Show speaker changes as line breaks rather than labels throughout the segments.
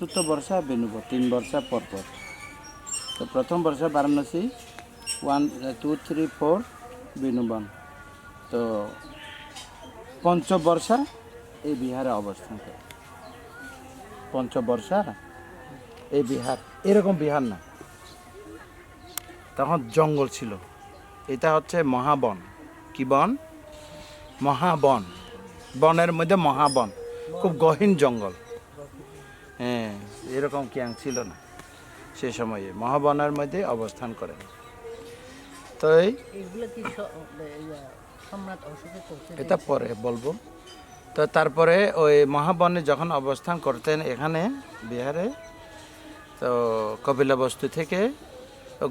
চতুর্থ বর্ষা বেনুব তিন বর্ষা পর পর তো প্রথম বর্ষা Varanasi one two three four Benuban তো পঞ্চবর্ষা এই বিহারে অবস্থান করে। পঞ্চবর্ষা এই বিহার, এরকম বিহার না। তখন জঙ্গল ছিল। এটা হচ্ছে মহাবন। কি বন? মহাবন। বনের মধ্যে মহাবন। খুব গহীন জঙ্গল। এরকম ক্যাং ছিল না। সে সময়ে মহাবনের মধ্যে অবস্থান করেন তো এটা পরে বলব। তো তারপরে ওই মহাবনে যখন অবস্থান করতেন এখানে বিহারে তো কপিলা বস্তু থেকে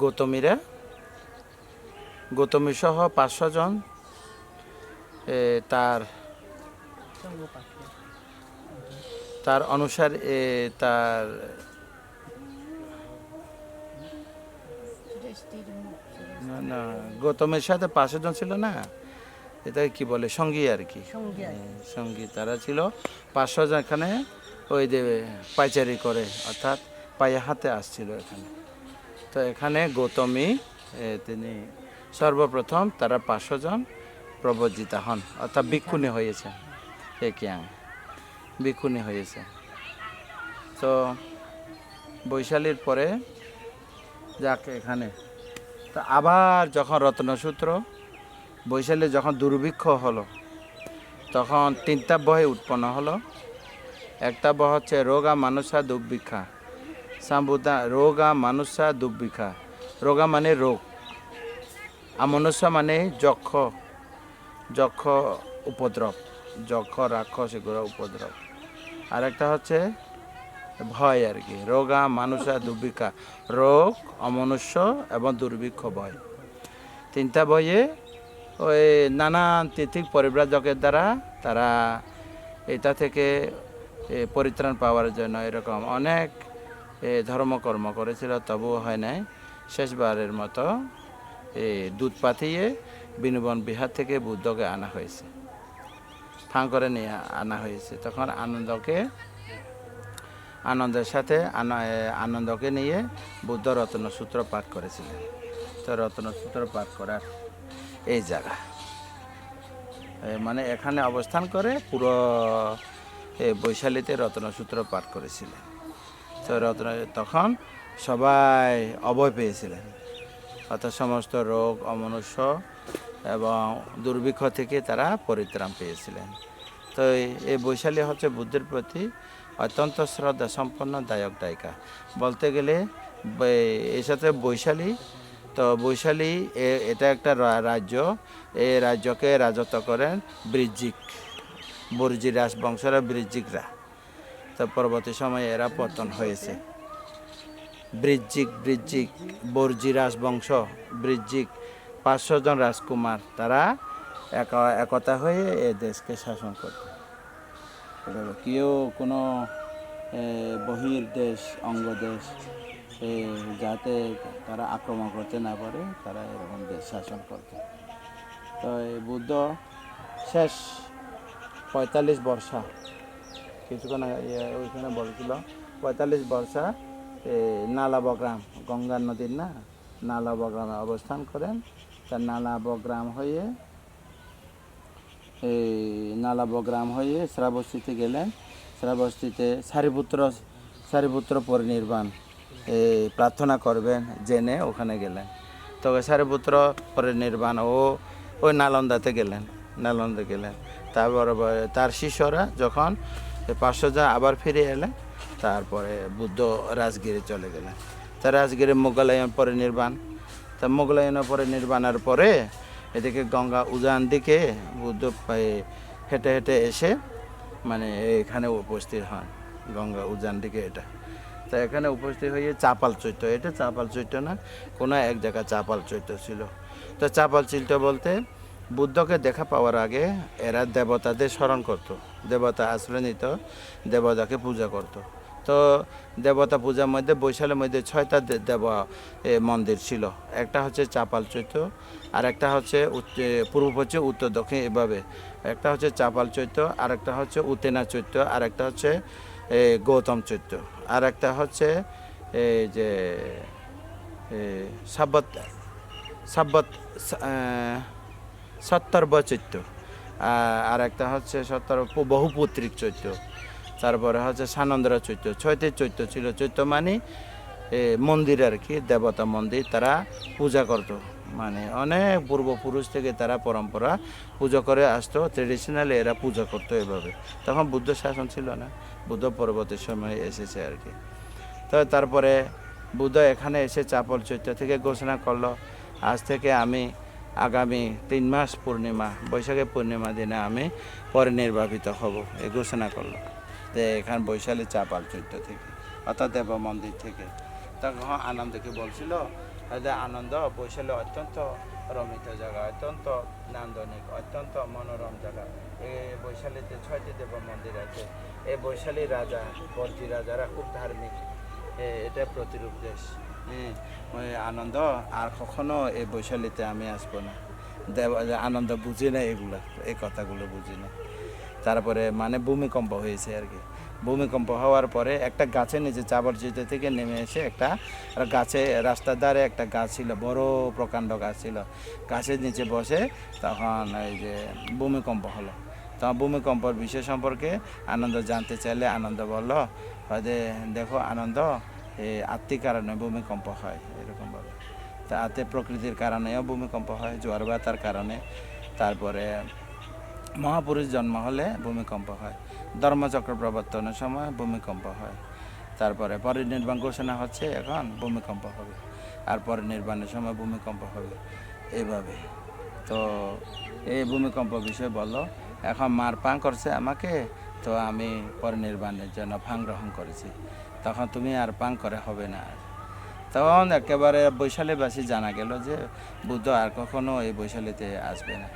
গৌতমীরা গৌতমী সহ পাঁচশো জন তার তার অনুসার এ, তার না না গৌতমের সাথে পাঁচশো জন ছিল না? এটা কি বলে? সঙ্গী আর কি।
সঙ্গী
তারা ছিল। পাঁচশো জন এখানে ওই যে পাইচারি করে অর্থাৎ পায়ে হাতে আসছিল এখানে। তো এখানে গৌতমী তিনি সর্বপ্রথম তারা পাঁচশো জন প্রবর্জিতা হন অর্থাৎ ভিক্ষুণী হয়েছে এ কিয়াং। ভিক্ষুণী হয়েছে। তো বৈশালীর পরে যাক এখানে, তো আবার যখন রত্নসূত্র, বৈশালী যখন দুর্ভিক্ষ হলো, তখন তিনটা বহে উৎপন্ন হলো। একটা বহ হচ্ছে রোগা মানুষা দুর্ভিক্ষা, সাম্বুদা রোগা মানুষা দুর্ভিক্ষা। রোগা মানে রোগ আমনুষ্য মানে যক্ষ যক্ষ উপদ্রব, যক্ষ, রাক্ষস এগুলো উপদ্রব। আর একটা হচ্ছে ভয় আর কি। রোগা, মানুষা, দুর্ভিক্ষা। রোগ, অমনুষ্য এবং দুর্ভিক্ষ, ভয়। তিনটা বইয়ে ওই নানান তিথিক পরিব্রাজকের দ্বারা তারা এটা থেকে পরিত্রাণ পাওয়ার জন্য এরকম অনেক ধর্মকর্ম করেছিল, তবুও হয় নাই। শেষবারের মতো দুধ পাঠিয়ে বিনোবন বিহার থেকে বুদ্ধকে আনা হয়েছে। ফাঁ করে নিয়ে আনা হয়েছে। তখন আনন্দকে, আনন্দের সাথে আন- আনন্দকে নিয়ে বুদ্ধ রত্নসূত্র পাঠ করেছিলেন। তো রত্নসূত্র পাঠ করার এই জায়গা। মানে এখানে অবস্থান করে পুরো বৈশালীতে রত্নসূত্র পাঠ করেছিলেন। তো রত্ন, তখন সবাই অভয় পেয়েছিলেন। অর্থাৎ সমস্ত রোগ, অমনুষ্য এবং দুর্ভিক্ষ থেকে তারা পরিত্রাণ পেয়েছিলেন। তো এই- বৈশালী হচ্ছে বুদ্ধের প্রতি অত্যন্ত শ্রদ্ধা সম্পন্ন দায়ক দায়িকা। বলতে গেলে এর সাথে বৈশালী, তো বৈশালী এটা একটা রাজ্য। এই রাজ্যকে রাজত্ব করেন বৃজ্জিক, বর্জি রাজবংশরা বৃজ্জিকরা। তো পরবর্তী সময়ে এরা পতন হয়েছে। বৃজ্জিক বৃজ্জিক, বর্জি রাজবংশ, বৃজ্জিক পাঁচশো জন রাজকুমার তারা একা- একতা হয়ে এ দেশকে শাসন করত। কেউ কোনো বহির দেশ, অঙ্গ দেশ যাতে তারা আক্রমণ করতে না পারে, তারা এরকম দেশ শাসন করত। তো বুদ্ধ শেষ পঁয়তাল্লিশ বর্ষা, কিছুক্ষণ ইয়ে ওইখানে বলছিল, পঁয়তাল্লিশ বর্ষা নালাবগ্রাম, গঙ্গা নদীর না, নালাবগ্রামে অবস্থান করেন। তার নালাবগ্রাম হয়ে, এই নালাবগ্রাম হয়ে শ্রাবস্তিতে গেলেন। শ্রাবস্তিতে সারিপুত্র সারিপুত্র পরিনির্বাণ এই প্রার্থনা করবেন জেনে ওখানে গেলেন। তবে সারিপুত্র পরিনির্বাণ ও ওই নালন্দাতে গেলেন, নালন্দা গেলেন। তারপর তার শিষ্যরা যখন পাঁচশো জন আবার ফিরে এলেন, তারপরে বুদ্ধ রাজগিরে চলে গেলেন। তা রাজগিরে মোগলায়ন পরিনির্বাণ তা মোগলায়নের পরে, নির্বাণের পরে এদিকে গঙ্গা উজান দিকে বুদ্ধ হেঁটে হেঁটে এসে মানে এখানে উপস্থিত হন, গঙ্গা উজান দিকে এটা। তা এখানে উপস্থিত হয়ে চাপাল চৈত্য, এটা চাপাল চৈত্য না, কোনো এক জায়গায় চাপাল চৈত্য ছিল। তো চাপাল চৈত্য বলতে বুদ্ধকে দেখা পাওয়ার আগে এরা দেবতাদের স্মরণ করত, দেবতা আশ্রয় নিত, দেবতাকে পূজা করত। তো দেবতা পূজার মধ্যে, বৈশালের মধ্যে ছয়টা দেব মন্দির ছিল। একটা হচ্ছে চাপাল চৈত্য, আর একটা হচ্ছে পূর্ব পশ্চিম উত্তর দক্ষিণ এভাবে। একটা হচ্ছে চাপাল চৈত্য, আর একটা হচ্ছে উতেনা চৈত্য, আর একটা হচ্ছে গৌতম চৈত্য। আর একটা হচ্ছে এই যে সাব্বত সাব্বত সত্তর্ব চৈত্য। আর একটা হচ্ছে সত্তর বহুপুত্রিক চৈত্য। তারপরে হচ্ছে সানন্দরা চৈত্য ছয়টি চৈত্য ছিল চৈত্য মানে এ, মন্দির আর কি দেবতা মন্দির তারা পূজা করত। মানে অনেক পূর্বপুরুষ থেকে তারা পরম্পরা পুজো করে আসতো ট্রেডিশনালি এরা পূজা করতো এভাবে। তখন বুদ্ধ শাসন ছিল না বুদ্ধ পরবর্তী সময়ে এসেছে আর কি। তো তারপরে বুদ্ধ এখানে এসে চাপল চৈত্য থেকে ঘোষণা করল আজ থেকে আমি আগামী তিন মাস পূর্ণিমা বৈশাখী পূর্ণিমা দিনে আমি পরিনির্বাপিত হব এই ঘোষণা করল। যে এখান বৈশালী চাপাল চৈত্য থেকে, অর্থাৎ দেব মন্দির থেকে। তখন আনন্দকে বলছিল যে আনন্দ বৈশালী অত্যন্ত রমিত জায়গা, অত্যন্ত নান্দনিক, অত্যন্ত মনোরম জায়গা। এই বৈশালীতে ছয়টি দেব মন্দির আছে। এই বৈশালী রাজা, বর্জি রাজারা খুব ধার্মিক। এটা প্রতিরূপ দেশ। আনন্দ, আর কখনো এই বৈশালীতে আমি আসব না। দেব, আনন্দ বুঝি না এগুলো এই কথাগুলো বুঝি না। তারপরে মানে ভূমিকম্প হয়েছে আর কি। ভূমিকম্প হওয়ার পরে একটা গাছের নিচে চাবর চিতে থেকে নেমে এসে একটা গাছে, রাস্তার ধারে একটা গাছ ছিল, বড় প্রকাণ্ড গাছ ছিল। গাছের নিচে বসে তখন এই যে ভূমিকম্প হলো। তখন ভূমিকম্পর বিষয় সম্পর্কে আনন্দ জানতে চাইলে আনন্দ বলল, হয়তো দেখো আনন্দ এই আত্মিক কারণে ভূমিকম্প হয় এরকমভাবে তাতে প্রকৃতির কারণেও ভূমিকম্প হয়, জোয়ার বাতার কারণে। তারপরে মহাপুরুষ জন্ম হলে ভূমিকম্প হয়। ধর্মচক্র প্রবর্তনের সময় ভূমিকম্প হয়। তারপরে পরিনির্বাণ ঘোষণা হচ্ছে, এখন ভূমিকম্প হবে। আর পরিনির্বাণের সময় ভূমিকম্প হবে। এইভাবে তো এই ভূমিকম্প বিষয়ে বলো, এখন মার পাং করছে আমাকে, তো আমি পরিনির্বাণের জন্য ফাং গ্রহণ করেছি। তখন তুমি আর পাং করে হবে না। আর তখন একেবারে বৈশালীবাসী জানা গেল যে বুদ্ধ আর কখনো এই বৈশালীতে আসবে না।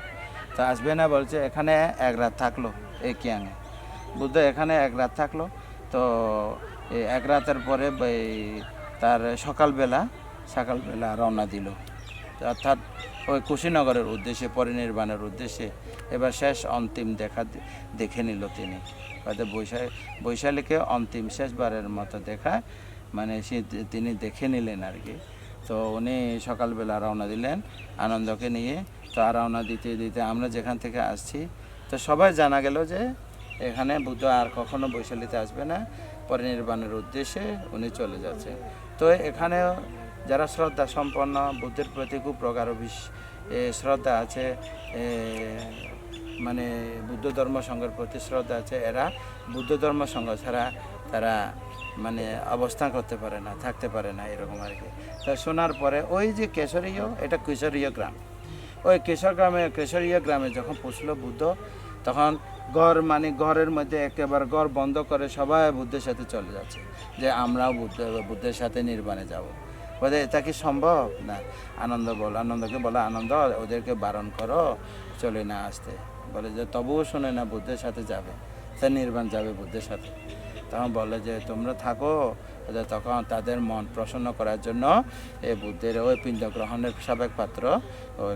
তো আসবে না বলছে, এখানে এক রাত থাকল এই কিয়াঙে বুদ্ধ এখানে এক রাত থাকল। তো এই এক রাতের পরে তার সকালবেলা সকালবেলা রওনা দিল। অর্থাৎ ওই কুশীনগরের উদ্দেশ্যে, পরিনির্বাণের উদ্দেশ্যে এবার শেষ অন্তিম দেখা দেখে নিল তিনি। হয়তো বৈশাখ বৈশালীকে অন্তিম শেষবারের মতো দেখা মানে সে তিনি দেখে নিলেন আর কি। তো উনি সকালবেলা রওনা দিলেন আনন্দকে নিয়ে। রওনা দিতে দিতে আমরা যেখান থেকে আসছি, তো সবাই জানা গেল যে এখানে বুদ্ধ আর কখনো বৈশালীতে আসবে না। পরিনির্বাণের উদ্দেশ্যে উনি চলে যাচ্ছে। তো এখানে যারা শ্রদ্ধা সম্পন্ন, বুদ্ধের প্রতি খুব বিশ- শ্রদ্ধা আছে মানে বুদ্ধ ধর্ম সংঘের প্রতি শ্রদ্ধা আছে, এরা বুদ্ধ ধর্ম সংঘ ছাড়া তারা মানে অবস্থান করতে পারে না, থাকতে পারে না এরকম আর কি। তো শোনার পরে ওই যে কেশরীয়, এটা কিশোরীয় গ্রাম। ওই কেশর গ্রামে, কেশরীয় গ্রামে যখন পৌঁছলো বুদ্ধ, তখন ঘর মানে ঘরের মধ্যে একেবারে ঘর বন্ধ করে সবাই বুদ্ধের সাথে চলে যাচ্ছে যে আমরাও বুদ্ধ, বুদ্ধের সাথে নির্বাণে যাব। বলে, এটা কি সম্ভব? না। আনন্দ বল, আনন্দকে বলে, আনন্দ, ওদেরকে বারণ করো, চলে না আসতে। বলে যে, তবুও শুনে না, বুদ্ধের সাথে যাবে। সে নির্বাণ যাবে বুদ্ধের সাথে। তখন বলে যে, তোমরা থাকো তখন তাদের মন প্রসন্ন করার জন্য এই বুদ্ধের ওই পিণ্ড গ্রহণের সাবেক পাত্র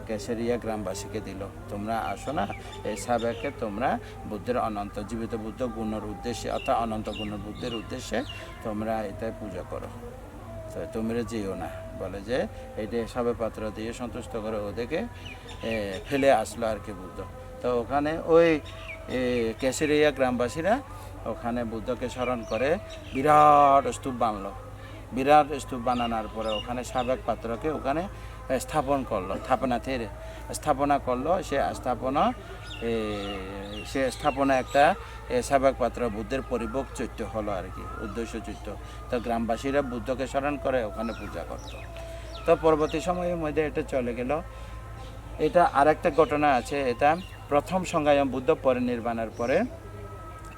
কেশরিয়া গ্রামবাসীকে দিল। তোমরা আসো না। এই সাবেককে তোমরা বুদ্ধের অনন্ত জীবিত বুদ্ধ গুণের উদ্দেশ্যে অর্থাৎ অনন্ত গুণের বুদ্ধের উদ্দেশ্যে তোমরা এটাই পূজা করো। তো তোমরা যেও না। বলে যে এটা সবে পাত্র দিয়ে সন্তুষ্ট করে ওদেরকে ফেলে আসলো আর কি বুদ্ধ। তো ওখানে ওই কেশরিয়া গ্রামবাসীরা ওখানে বুদ্ধকে স্মরণ করে বিরাট স্তূপ বানলো। বিরাট স্তূপ বানানোর পরে ওখানে সাবেক পাত্রকে ওখানে স্থাপন করল স্থাপনা থেকে স্থাপনা করল। সে স্থাপনা সে স্থাপনা একটা সাবেক পাত্র বুদ্ধের পরিভোগ চৈত্য হলো আর কি, উদ্দেশ্য চৈত্য। তো গ্রামবাসীরা বুদ্ধকে স্মরণ করে ওখানে পূজা করতো। তো পরবর্তী সময়ের মধ্যে এটা চলে গেল। এটা আরেকটা ঘটনা আছে, এটা প্রথম সংজ্ঞায়ন বুদ্ধ পরিনির্বাণের পরে।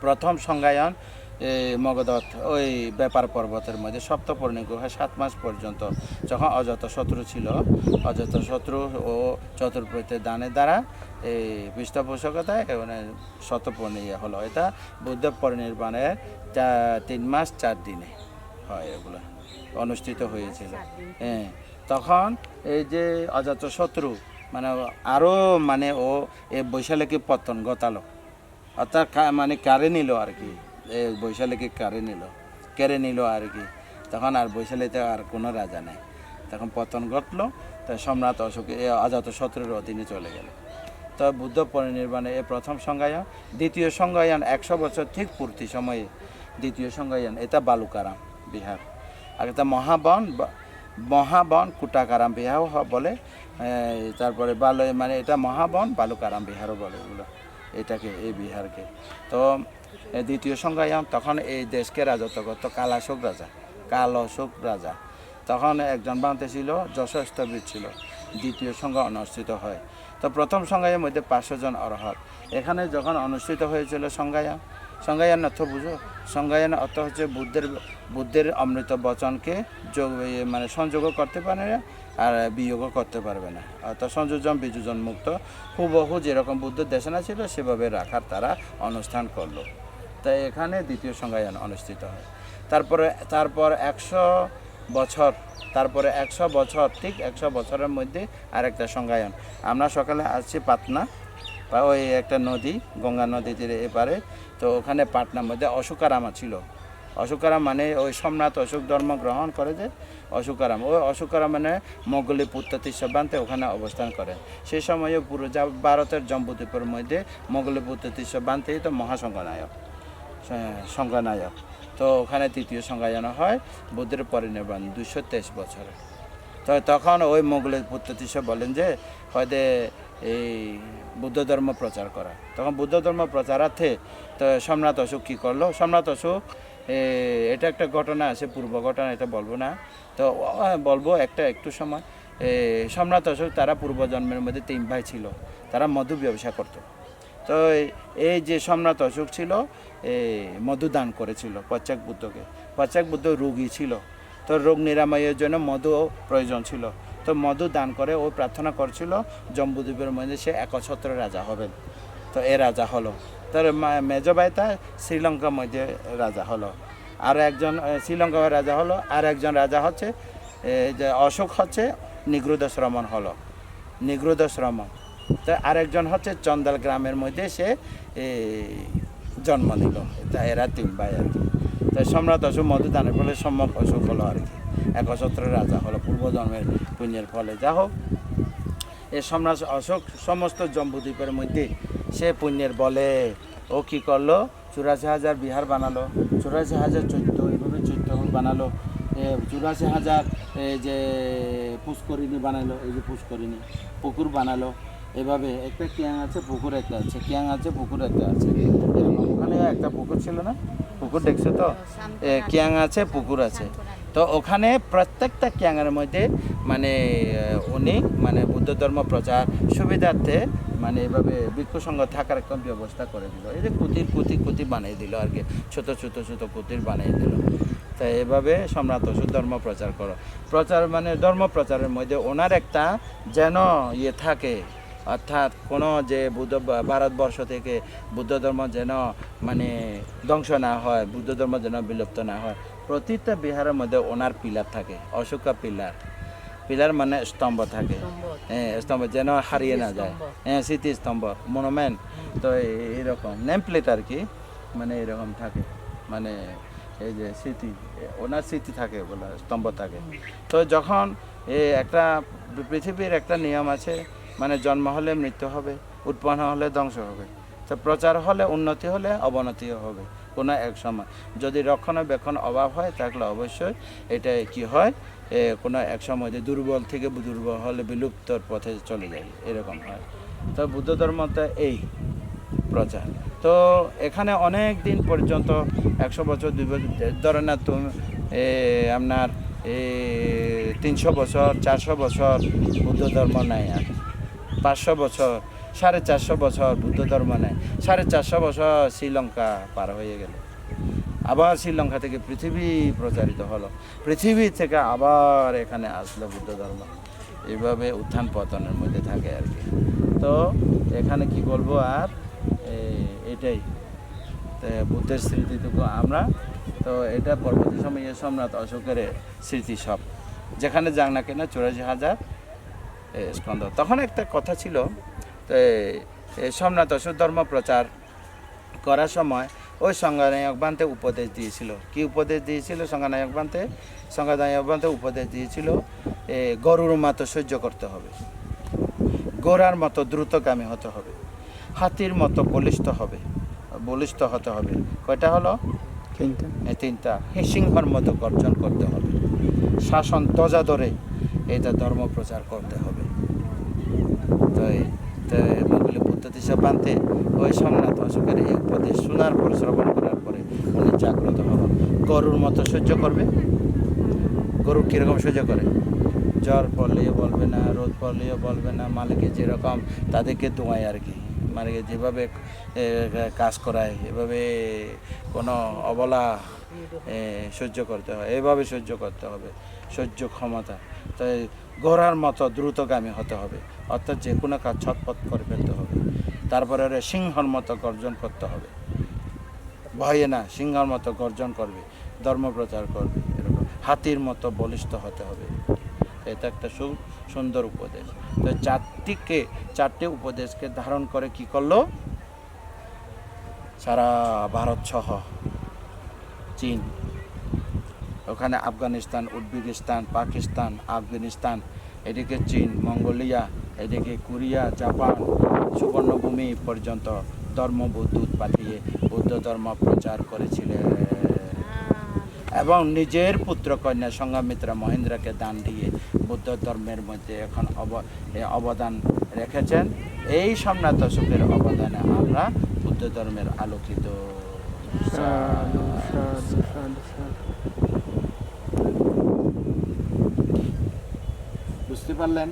প্রথম সংজ্ঞায়ন এ, মগধত ওই ব্যাপার পর্বতের মধ্যে সপ্তপর্ণী গুহা সাত মাস পর্যন্ত। যখন অযত শত্রু ছিল অযত শত্রু ও চতুর্প্রত্যের দানের দ্বারা এই পৃষ্ঠপোষকতায় মানে শতপর্ণী ইয়ে হলো। এটা বুদ্ধ পরিনির্বাণের চা- তিন মাস চার দিনে হয় এগুলো অনুষ্ঠিত হয়েছিল। হ্যাঁ তখন এই যে অজাত শত্রু মানে আরও মানে ও এ বৈশালীকে পতন গতালো অর্থাৎ মানে কারে নিল আর কি বৈশালীকে কেড়ে নিল কেড়ে নিল আর কি তখন আর বৈশালীতে আর কোনো রাজা নেই তখন পতন ঘটলো তাই সম্রাট অশোক এ অজাত শত্রুর অধীনে চলে গেল তো বুদ্ধ পরিনির্বাণে এ প্রথম সংজ্ঞায়ন দ্বিতীয় সংজ্ঞায়ন একশো বছর ঠিক পূর্তি সময়ে দ্বিতীয় সংজ্ঞায়ন এটা বালুকারাম বিহার আর এটা মহাবন মহাবন কুটাকারাম বিহারও বলে তারপরে বালু মানে এটা মহাবন বালুকারাম বিহারও বলে এগুলো এটাকে এই বিহারকে। তো দ্বিতীয় সংজ্ঞায়ন তখন এই দেশকে রাজত্ব করতো কালাশোক রাজা, কাল অশোক রাজা। তখন একজন বান্তে ছিল যশস্তবীর ছিল। দ্বিতীয় সংজ্ঞা অনুষ্ঠিত হয়। তো প্রথম সংজ্ঞায়ের মধ্যে পাঁচশো জন অরহত। এখানে যখন অনুষ্ঠিত হয়েছিল সংজ্ঞায়ন সংজ্ঞায়ন অর্থ বুঝো? সংজ্ঞায়ন অর্থ হচ্ছে বুদ্ধের বুদ্ধের অমৃত বচনকে যোগ মানে সংযোগ করতে পারে না আর বিয়োগও করতে পারবে না। অর্থাৎ সংযোজন বিযোজন মুক্ত। হুবহু যেরকম বুদ্ধের দেশনা ছিল, সেভাবে রাখার তারা অনুষ্ঠান করল। তাই এখানে দ্বিতীয় সংজ্ঞায়ন অনুষ্ঠিত হয়। তারপরে, তারপর একশো বছর, তারপরে একশো বছর, ঠিক একশো বছরের মধ্যে আরেকটা সংজ্ঞায়ন। আমরা সকালে আসছি পাটনা, বা ওই একটা নদী, গঙ্গা নদী তীরে এপারে। তো ওখানে পাটনার মধ্যে অশোকারামা ছিল। অশোকারাম মানে ওই সম্রাট অশোক ধর্ম গ্রহণ করে যে অশোকারাম। ওই অশোকারাম মানে মোগলি পুত্ততি সবান্তে ওখানে অবস্থান করেন সেই সময়ে পুরো যা ভারতের জম্বুদ্বীপের মধ্যে মোগলি পুত্ততি সবান্তেই তো মহাসংঘনায়ক। সংজ্ঞানায়ক তো ওখানে তৃতীয় সংজ্ঞায়ন হয় বুদ্ধের পরিনির্বাণ দুশো তেইশ বছরে। তো তখন ওই মোগলের পুত্রতিস বলেন যে হয়তো এই বুদ্ধ ধর্ম প্রচার করা। তখন বুদ্ধ ধর্ম প্রচারার্থে তো সম্রাট অশোক কী করল? সম্রাট অশোক এটা একটা ঘটনা আছে, পূর্ব ঘটনা, এটা বলব না। তো বলব একটা, একটু সময়। সম্রাট অশোক, তারা পূর্বজন্মের মধ্যে তিন ভাই ছিল। তারা মধু ব্যবসা করতো। তো এই- যে সম্রাট অশোক ছিল মধু দান করেছিল পশ্চাক বুদ্ধকে। পশ্চাক বুদ্ধ রোগী ছিল। তো, রোগ নিরাময়ের জন্য মধু প্রয়োজন ছিল। তো, মধু দান করে ও প্রার্থনা করছিল জম্বুদ্বীপের মধ্যে সে একছত্র রাজা হবেন। তো, এ রাজা হলো। তার মেজ ভাইটা শ্রীলঙ্কার মধ্যে রাজা হলো। আর একজন শ্রীলঙ্কা রাজা হলো। আর একজন রাজা হচ্ছে যে অশোক হচ্ছে নিগ্রুদ শ্রমণ হলো। নিগ্রুদ শ্রমণ তো আরেকজন হচ্ছে চন্দাল গ্রামের মধ্যে সে জন্ম নিল। তা এরা তিন ভাই আর কি। তো সম্রাট অশোক মধুদানের ফলে সম্যক অশোক হলো আর কি। একছত্র রাজা হলো, পূর্বজন্মের পুণ্যের ফলে। যা হোক এ সম্রাট অশোক সমস্ত জম্বুদ্বীপের মধ্যে সে পুণ্যের বলে। ও কি করল? চুরাশি হাজার বিহার বানালো। চুরাশি হাজার চৈত্য এইভাবে চৈত্য বানালো। চুরাশি হাজার যে পুষ্করিণী বানালো, এই যে পুষ্করিণী, পুকুর বানালো। এভাবে একটা কিয়াং আছে, পুকুর একটা আছে কিয়াং আছে, পুকুর একটা আছে। ওখানে একটা পুকুর ছিল না? পুকুর দেখছ তো? কিয়াং আছে, পুকুর আছে। তো ওখানে প্রত্যেকটা ক্যাঙের মধ্যে মানে উনি মানে বুদ্ধ ধর্ম প্রচার সুবিধার্থে মানে এভাবে ভিক্ষু সঙ্গ থাকার একটা ব্যবস্থা করে দিল। এই যে কুতির কুতি কুতি বানিয়ে দিল আর কি, ছোট ছোট ছোট কুতির বানিয়ে দিল। তাই এভাবে সম্রাট অশোক ধর্ম প্রচার করো। প্রচার মানে ধর্ম প্রচারের মধ্যে ওনার একটা যেন ইয়ে থাকে, অর্থাৎ কোনো যে বুদ্ধ, ভারতবর্ষ থেকে বুদ্ধ ধর্ম যেন মানে ধ্বংস না হয়, বুদ্ধ ধর্ম যেন বিলুপ্ত না হয় প্রতিটা বিহারের মধ্যে ওনার পিলার থাকে অশোকা পিলার। পিলার মানে স্তম্ভ থাকে। হ্যাঁ স্তম্ভ যেন হারিয়ে না যায়। হ্যাঁ স্মৃতিস্তম্ভ মনুমেন্ট তো এরকম। নেম প্লেট আর কি মানে এরকম থাকে। মানে এই যে স্মৃতি ওনার স্মৃতি থাকে বলে স্তম্ভ থাকে। তো যখন এ একটা পৃথিবীর একটা নিয়ম আছে মানে জন্ম হলে মৃত্যু হবে উৎপন্ন হলে ধ্বংস হবে। তো প্রচার হলে উন্নতি হলে অবনতিও হবে। কোনো এক সময়। যদি রক্ষণাবেক্ষণ অভাব হয়, তাহলে অবশ্যই এটা কি হয় কোনো এক সময় যে দুর্বল থেকে দুর্বল হলে বিলুপ্তর পথে চলে যায়, এরকম হয়। তো বুদ্ধ ধর্মটা এই প্রচার। তো এখানে অনেক দিন পর্যন্ত একশো বছর দুই বছর ধরে না তুমি আপনার তিনশো বছর, চারশো বছর বুদ্ধ ধর্ম নাই আর। পাঁচশো বছর সাড়ে চারশো বছর বুদ্ধ ধর্ম নেয় সাড়ে চারশো বছর শ্রীলঙ্কা পার হয়ে গেল। আবার শ্রীলঙ্কা থেকে পৃথিবী প্রচারিত হলো। পৃথিবী থেকে আবার এখানে আসলো বুদ্ধ ধর্ম। এইভাবে উত্থান পতনের মধ্যে থাকে আর কি। তো এখানে কি বলব আর? এটাই। বুদ্ধের স্মৃতিটুকু আমরা। তো এটা পরবর্তী সময়ে সম্রাট অশোকের স্মৃতি সব। যেখানে যাক না কেন চুরাশি হাজার এ, স্কন্ধ। তখন একটা কথা ছিল সোমনাথ অশোক ধর্ম প্রচার করার সময় ওই সংজ্ঞানায়ক বানতে উপদেশ দিয়েছিল। কি উপদেশ দিয়েছিল? সংজ্ঞানায়ক বানতে সংজ্ঞানায়ক বানতে উপদেশ দিয়েছিল এ, গরুর মতো সহ্য করতে হবে। গোড়ার মতো দ্রুতগামী হতে হবে। হাতির মতো বলিষ্ঠ হবে বলিষ্ঠ হতে হবে। কয়টা হলো?
তিনটা।
এই তিনটা। সিংহর মতো গর্জন করতে হবে। শাসন তজা ধরে এটা ধর্ম প্রচার করতে হবে। তো এই- তো মঙ্গলি বুদ্ধ দিশা বানতে ওই সোমনাথ অশোকের এই উপদেশ শোনার পর, শ্রবণ করার পরে উনি জাগ্রত হবেন গরুর মতো সহ্য করবে? গরু কীরকম সহ্য করে? জ্বর পড়লেও বলবে না, রোদ পড়লেও বলবে না মালিকে যেরকম তাদেরকে দোয়ায় আর কি। মালিকে যেভাবে কাজ করায়, এভাবে কোনো অবলা সহ্য করতে হয়। এভাবে সহ্য করতে হবে। সহ্য ক্ষমতা। তাই ঘোড়ার মতো দ্রুতগামী হতে হবে। অর্থাৎ যে কোনো কাজ ছটপট করে ফেলতে হবে। তারপরে ওরা সিংহর মতো গর্জন করতে হবে। ভয়ে না, সিংহর মতো গর্জন করবে, ধর্ম প্রচার করবে, এরকম হাতির মতো বলিষ্ঠ হতে হবে। এটা একটা সু- সুন্দর উপদেশ। তো চারটিকে, চারটি উপদেশকে ধারণ করে কি করল? সারা ভারত সহ, চীন। ওখানে আফগানিস্তান, উজবেকিস্তান, পাকিস্তান, আফগানিস্তান, এদিকে চীন, মঙ্গোলিয়া এদিকে কোরিয়া, জাপান, সুবর্ণভূমি পর্যন্ত ধর্মবুদ্ধ পাঠিয়ে বৌদ্ধ ধর্ম প্রচার করেছিলেন। এবং নিজের পুত্র কন্যা সংঘমিত্রা মহেন্দ্রকে দান দিয়ে বুদ্ধ ধর্মের মধ্যে এখন অব- অবদান রেখেছেন। এই সোমনাথ অশোকের অবদানে আমরা বুদ্ধ ধর্মের আলোকিত। বুঝতে পারলেন?